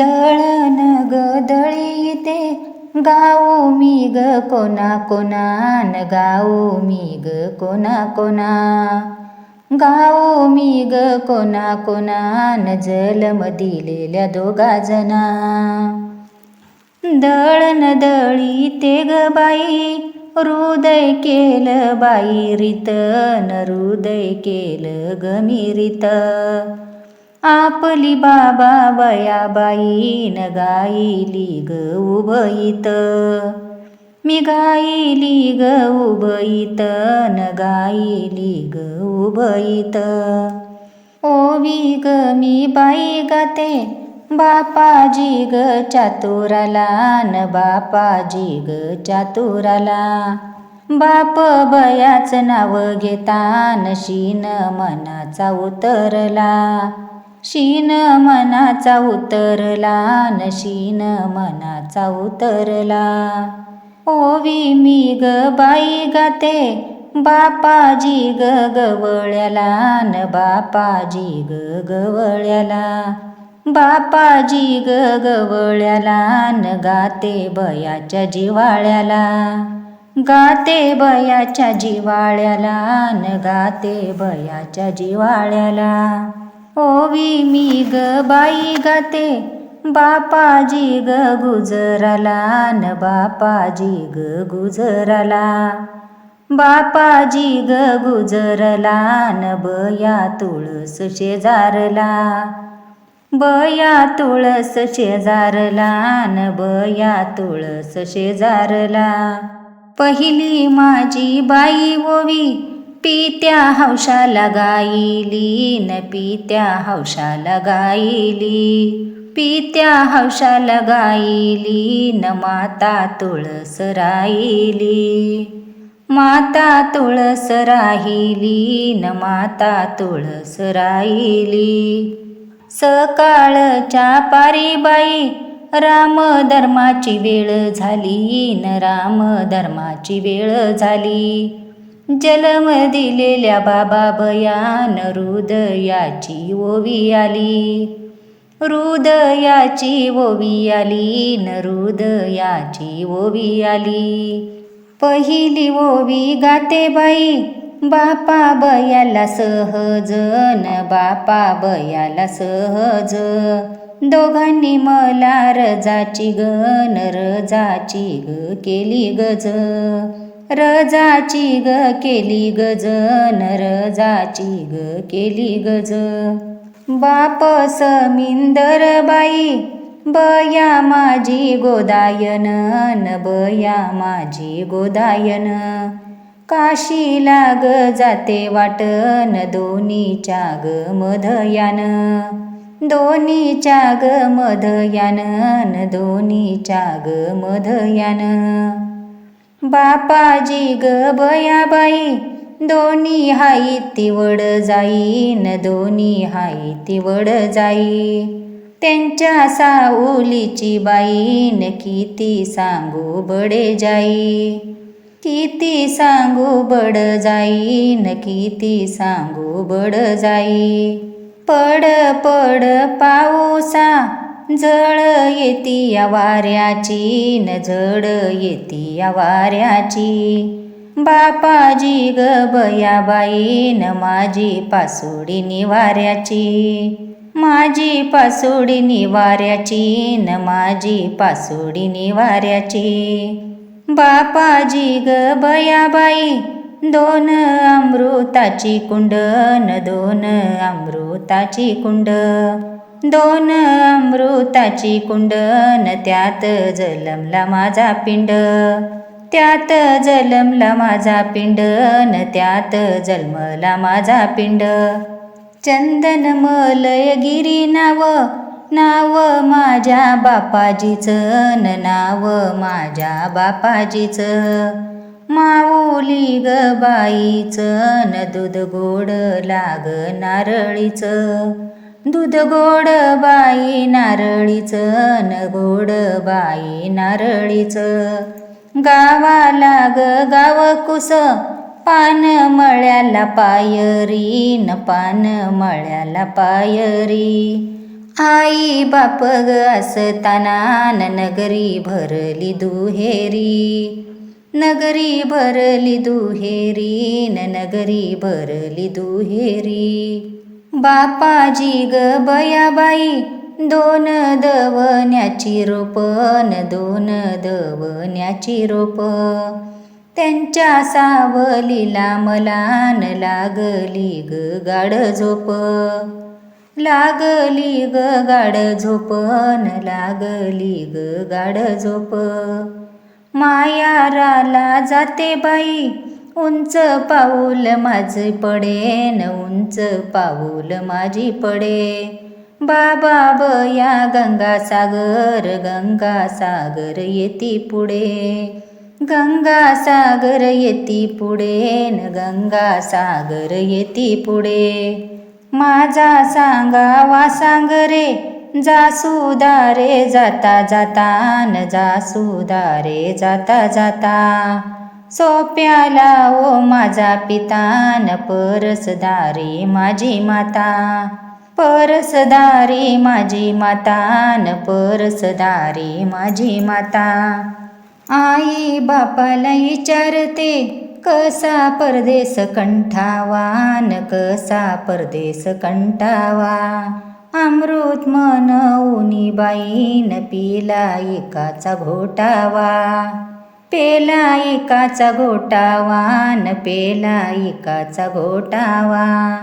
दळण ग दळीते गाऊ मी ग कोणा कोणान गाऊ मी ग कोणा कोणा गाऊ मी ग कोणा कोणान जलम दिलेल्या दोघा जना. दळण दळी ते ग बाई हृदय केलं बाई रितन हृदय केलं रित. आपली बाबा बया बाईन गाईली ग उभईत. मी गाईली ग उभईत न गाईली ग उभईत. ओवी ग मी बाई गाते बापाजी ग चातुराला न बापाजी ग चातुराला. बाप बयाच नाव घेतान शीन मनाचा उतरला. शीन मनाचा उतरला नशीन शीन मनाचा उतरला. ओवी मी ग बाई गाते बापाजी ग गवळ्याला न बापाजी ग गवळ्याला. बापाजी ग गवळ्याला न गाते बयाच्या जिवाळ्याला. गाते बयाच्या जिवाळ्याला न गाते बयाच्या जिवाळ्याला. ओवी मी ग बाई गाते बापाजी ग गुजराला न बापाजी ग गुजराला. बापाजी ग गुजरला न बया तुळस शेजारला बया तुळस शेजारला न बया तुळस शेजारला पहिली माझी बाई ओवी पित्या हौशाला गायली न पित्या हौशाला गायली. पित्या हौशाला गायली न माता तुळस राहिली. माता तुळस राहिली न माता तुळस राहिली. सकाळच्या पारीबाई राम धर्माची वेळ झाली न राम धर्माची वेळ झाली. जलम दिलेल्या बाबा बयान हृदयाची ओवी आली. हृदयाची ओवी आली न हृदयाची ओवी आली. पहिली ओवी गाते बाई बापा बयाला सहज न बापा बयाला सहज. दोघांनी मला रजाची गन रजाची ग केली गज. रजाची ग केली गज न रजाची ग केली गज बाप समिंदर बाई बया माझी गोदायन न बया माझी गोदायन. काशीला ग जाते वाटन दोन्हीच्या ग मधयान. दोन्हीच्या ग मधयान न दोन्हीच्या ग मधयान. बापाजी ग बयाबाई दोन्ही हाई तिवड जाईन दोन्ही हाई तिवड जाई. त्यांच्या साऊलीची बाईन किती सांगू बडे जाई. किती सांगू बड जाईन किती सांगू बड जाई. पड पड पाऊसा जळ येती या वाऱ्याची न जड येती या वाऱ्याची. बापाजी ग बयाबाई न माझी पासोडी निवाऱ्याची माझी पासोडी निवाऱ्याची न माझी पासोडी निवाऱ्याची बापाजी ग बयाबाई दोन अमृताची कुंड न दोन अमृताची कुंड. दोन अमृताची कुंडन त्यात जलमला माझा पिंड. त्यात जलमला माझा पिंड न त्यात जन्मला माझा पिंड. चंदन मलय गिरी नाव नाव माझ्या बापाजीचं न नाव माझ्या बापाजीचं. माऊली ग बाईचं न दूध गोड लाग नारळीचं. दूध गोड बाई नारळीचं न गोड बाई नारळीचं. गावाला ग गाव कुस पान मळ्याला पायरी न पान मळ्याला पायरी. आई बाप ग असताना नगरी भरली दुहेरी. नगरी भरली दुहेरी न नगरी भरली दुहेरी. बापाजी ग बयाबाई दोन दवण्याची रोपन दोन दवण्याची रोप. त्यांच्या सावलीला मलान लागली ग गाड झोप. लागली ग गाड झोपन लागली ग गाड झोप. मायाराला जाते बाई उंच पाऊल माझे पडेन उंच पाऊल माझी पडे. बाबा बया गंगा सागर गंगा सागर येती पुढे. गंगा सागर येती पुढे न गंगा सागर येती पुढे. माझा सांगावा सांग रे जासुदारे जाता जाता न जासुदारे जाता जाता. सोप्याला ओ माझा पिता न परसदारी माझी माता. परसदारी माझी माता न परसदारी माझी माता. आई बापाला विचारते कसा परदेश कंठावा न कसा परदेस कंठावा. अमृत मन उनी बाईन पिला एकाचा घोटावा. पेला एकाचा घोटावा न पेला एकाचा घोटावा.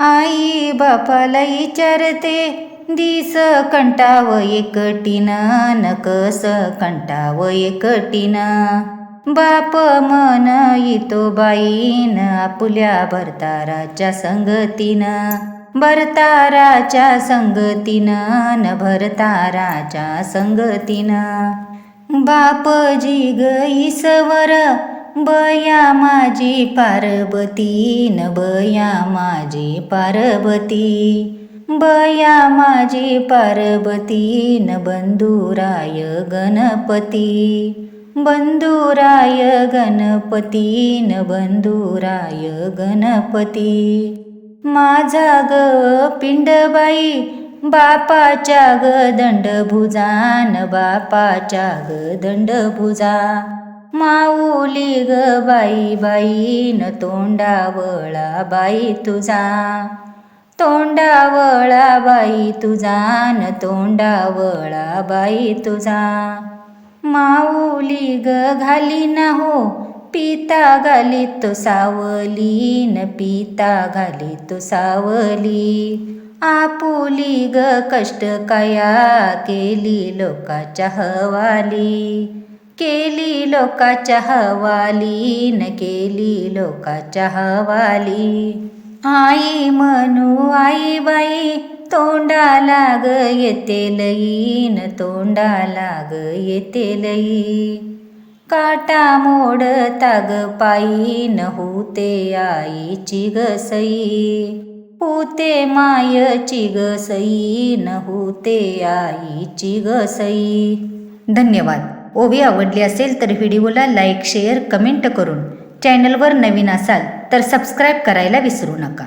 आई बापाला विचारते दिस कंटाव एकटीनं न कस कंटाव एकटीनं. बाप मन येतो बाईन आपल्या भरताराच्या संगतीनं. भरताराच्या संगतीनं न भरताराच्या संगतीनं. बापजी गई सवर बया माझी पार्वती न बया माझी पार्वती. बया माझी पार्वती न बंधुराय गणपती. बंधुराय गणपती न बंधुराय गणपती. माझा ग पिंडबाई बापाच्या ग दंड भुजान बापाच्या ग दंडभुजा. माऊली ग बाई बाई न तोंडावळा बाई तुझा. तोंडावळा बाई तुझा न तोंडावळा बाई तुझा. माऊली ग घाली ना हो पिता घाली तो सावली न पिता घाली तो सावली. आपुली ग कष्ट कया केली लोकाच्या हवाली. केली लोकाच्या हवाली न केली लोकाच्या हवाली. आई म्हणू आई बाई तोंडाला ग येते लईन तोंडाला ग येते लई. काटा मोड ताग पायी न होते आईची गसई. पोते मायची गसई न होते आईची गसई धन्यवाद. ओवी आवडली असेल तर व्हिडिओला लाईक शेअर कमेंट करून चॅनलवर नवीन असाल तर सबस्क्राईब करायला विसरू नका.